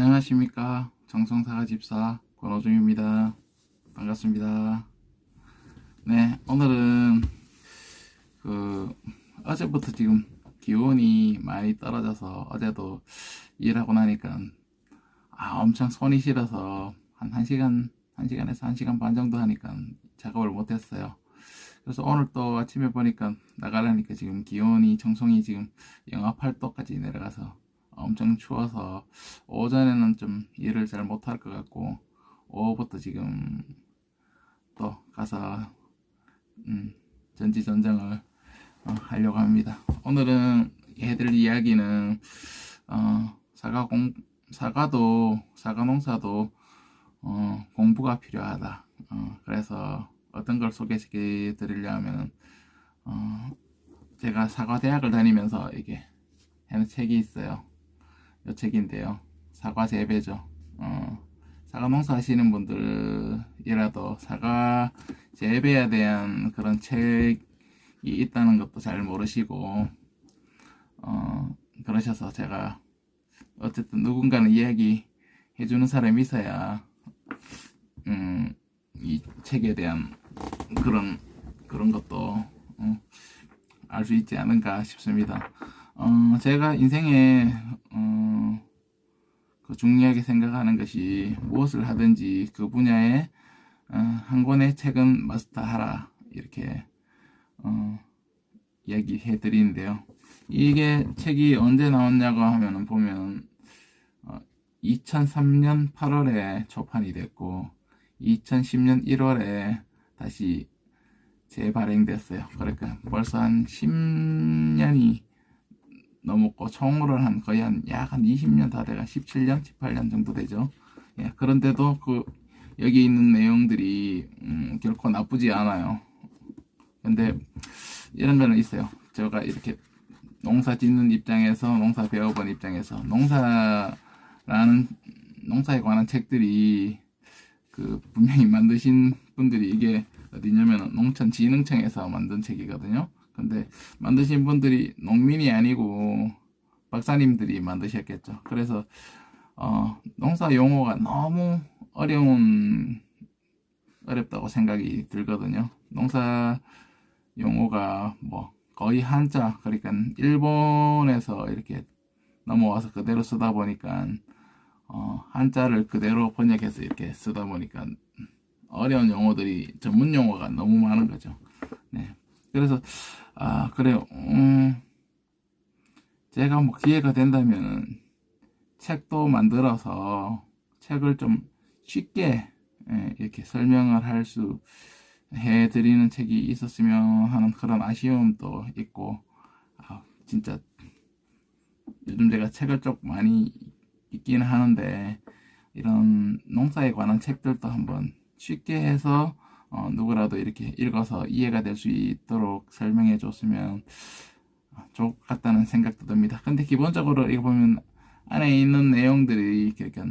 안녕하십니까. 정성사가 집사 권호중입니다. 반갑습니다. 네 오늘은 그 어제부터 지금 기온이 많이 떨어져서 어제도 일하고 나니까 아 엄청 손이 시려서 한 1시간 1시간에서 1시간 반 정도 하니까 작업을 못했어요. 그래서 오늘 또 아침에 보니까 나가려니까 지금 기온이 정성이 지금 영하 8도까지 내려가서 엄청 추워서 오전에는 좀 일을 잘 못할 것 같고 오후부터 지금 또 가서 음, 전지전정을 어, 하려고 합니다. 오늘은 해드릴 이야기는 어, 사과 공 사과도 사과 농사도 어, 공부가 필요하다. 어, 그래서 어떤 걸 소개시켜 드리려면 어, 제가 사과 대학을 다니면서 이게 하는 책이 있어요. 요 책인데요. 사과 재배죠. 어, 사과 농사 하시는 분들이라도 사과 재배에 대한 그런 책이 있다는 것도 잘 모르시고, 어, 그러셔서 제가 어쨌든 누군가는 이야기 해주는 사람이 있어야, 음, 이 책에 대한 그런, 그런 것도, 어, 알수 있지 않은가 싶습니다. 어, 제가 인생에 어, 그 중요하게 생각하는 것이 무엇을 하든지 그 분야에 어, 한 권의 책은 마스터하라 이렇게 어, 이야기해 드리는데요. 이게 책이 언제 나왔냐고 하면은 보면 어, 2003년 8월에 초판이 됐고 2010년 1월에 다시 재발행됐어요. 그러니까 벌써 한 10년이 넘었고 총으로 한 거의 한약한 20년 다 돼가 17년, 18년 정도 되죠. 예, 그런데도 그 여기 있는 내용들이 음, 결코 나쁘지 않아요. 근데 이런 거는 있어요. 제가 이렇게 농사 짓는 입장에서 농사 배워본 입장에서 농사라는 농사에 관한 책들이 그 분명히 만드신 분들이 이게 어디냐면 농촌진흥청에서 만든 책이거든요. 근데 만드신 분들이 농민이 아니고 박사님들이 만드셨겠죠. 그래서 어, 농사 용어가 너무 어려운 어렵다고 생각이 들거든요. 농사 용어가 뭐 거의 한자 그러니까 일본에서 이렇게 넘어와서 그대로 쓰다 보니까 어, 한자를 그대로 번역해서 이렇게 쓰다 보니까 어려운 용어들이 전문 용어가 너무 많은 거죠. 네. 그래서 아 그래요. 음, 제가 뭐 기회가 된다면 책도 만들어서 책을 좀 쉽게 예, 이렇게 설명을 할 수 해드리는 책이 있었으면 하는 그런 아쉬움도 있고 아, 진짜 요즘 제가 책을 좀 많이 읽기는 하는데 이런 농사에 관한 책들도 한번 쉽게 해서 어, 누구라도 이렇게 읽어서 이해가 될 수 있도록 설명해 줬으면 좋을 것 같다는 생각도 듭니다. 근데 기본적으로 이거 보면 안에 있는 내용들이 이렇게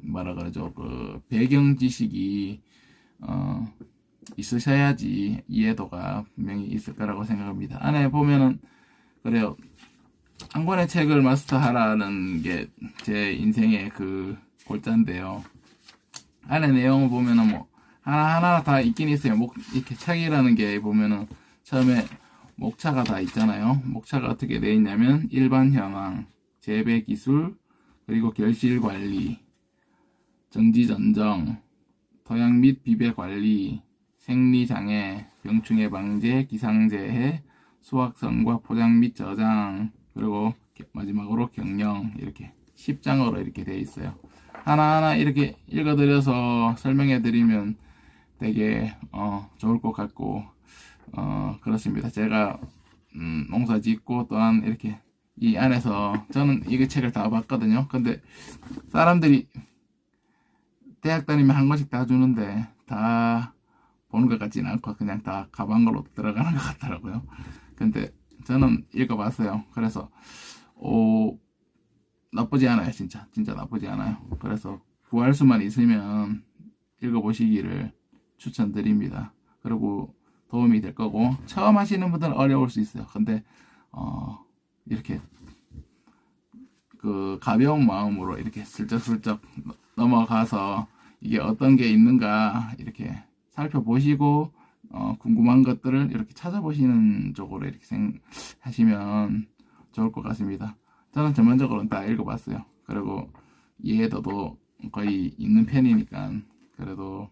뭐라 그러죠 그 배경 지식이 어, 있으셔야지 이해도가 분명히 있을 거라고 생각합니다. 안에 보면은 그래요 한 권의 책을 마스터하라는 게 제 인생의 그 골자인데요. 안에 내용을 보면은 뭐 하나하나 다 있긴 있어요. 목, 이렇게 책이라는 게 보면은 처음에 목차가 다 있잖아요. 목차가 어떻게 되어 있냐면 일반 현황, 재배 기술, 그리고 결실 관리, 정지 전정, 토양 및 비배 관리, 생리 장애, 병충해 방제, 기상재해, 수확선과 포장 및 저장, 그리고 마지막으로 경영 이렇게 10장으로 이렇게 되어 있어요. 하나하나 이렇게 읽어드려서 설명해드리면 되게 어, 좋을 것 같고 어, 그렇습니다. 제가 음, 농사 짓고 또한 이렇게 이 안에서 저는 이거 책을 다 봤거든요. 근데 사람들이 대학 다니면 한 권씩 다 주는데 다 보는 것 같지는 않고 그냥 다 가방으로 들어가는 것 같더라고요. 근데 저는 읽어봤어요. 그래서 오 나쁘지 않아요, 진짜 진짜 나쁘지 않아요. 그래서 구할 수만 있으면 읽어보시기를 추천드립니다. 그리고 도움이 될 거고 처음 하시는 분들은 어려울 수 있어요. 근데 어, 이렇게 그 가벼운 마음으로 이렇게 슬쩍슬쩍 넘어가서 이게 어떤 게 있는가 이렇게 살펴보시고 어, 궁금한 것들을 이렇게 찾아보시는 쪽으로 이렇게 생하시면 좋을 것 같습니다. 저는 전반적으로는 다 읽어봤어요. 그리고 이해도도 거의 있는 편이니까 그래도 어,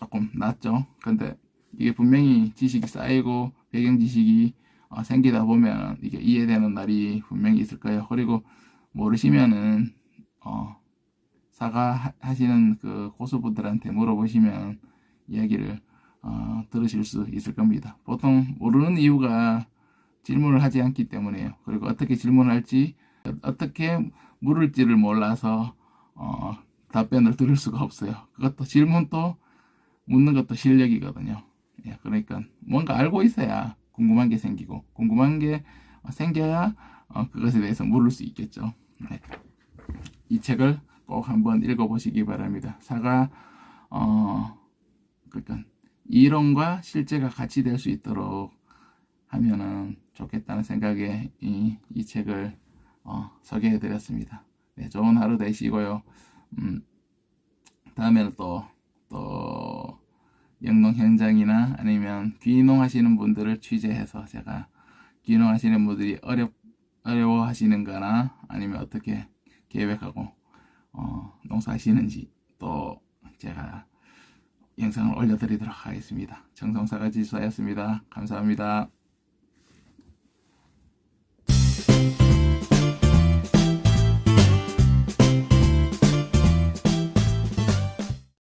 조금 낫죠. 근데 이게 분명히 지식이 쌓이고 배경 지식이 어, 생기다 보면 이게 이해되는 날이 분명히 있을 거예요. 그리고 모르시면은 어, 사과 하시는 그 고수분들한테 물어보시면 이야기를 어, 들으실 수 있을 겁니다. 보통 모르는 이유가 질문을 하지 않기 때문이에요. 그리고 어떻게 질문할지 어떻게 물을지를 몰라서 어, 답변을 들을 수가 없어요. 그것도 질문도 묻는 것도 실력이거든요. 예, 그러니까 뭔가 알고 있어야 궁금한 게 생기고 궁금한 게 생겨야 어, 그것에 대해서 물을 수 있겠죠. 네. 이 책을 꼭 한번 읽어보시기 바랍니다. 사과 어 그러니까 이론과 실제가 같이 될 수 있도록 하면은 좋겠다는 생각에 이, 이 책을 어, 소개해드렸습니다. 네, 좋은 하루 되시고요. 음, 다음에는 또, 또, 영농 현장이나 아니면 귀농 하시는 분들을 취재해서 제가 귀농 하시는 분들이 어렵, 어려워 하시는 거나 아니면 어떻게 계획하고, 어, 농사 하시는지 또 제가 영상을 올려드리도록 하겠습니다. 정성사가 지수하였습니다. 감사합니다.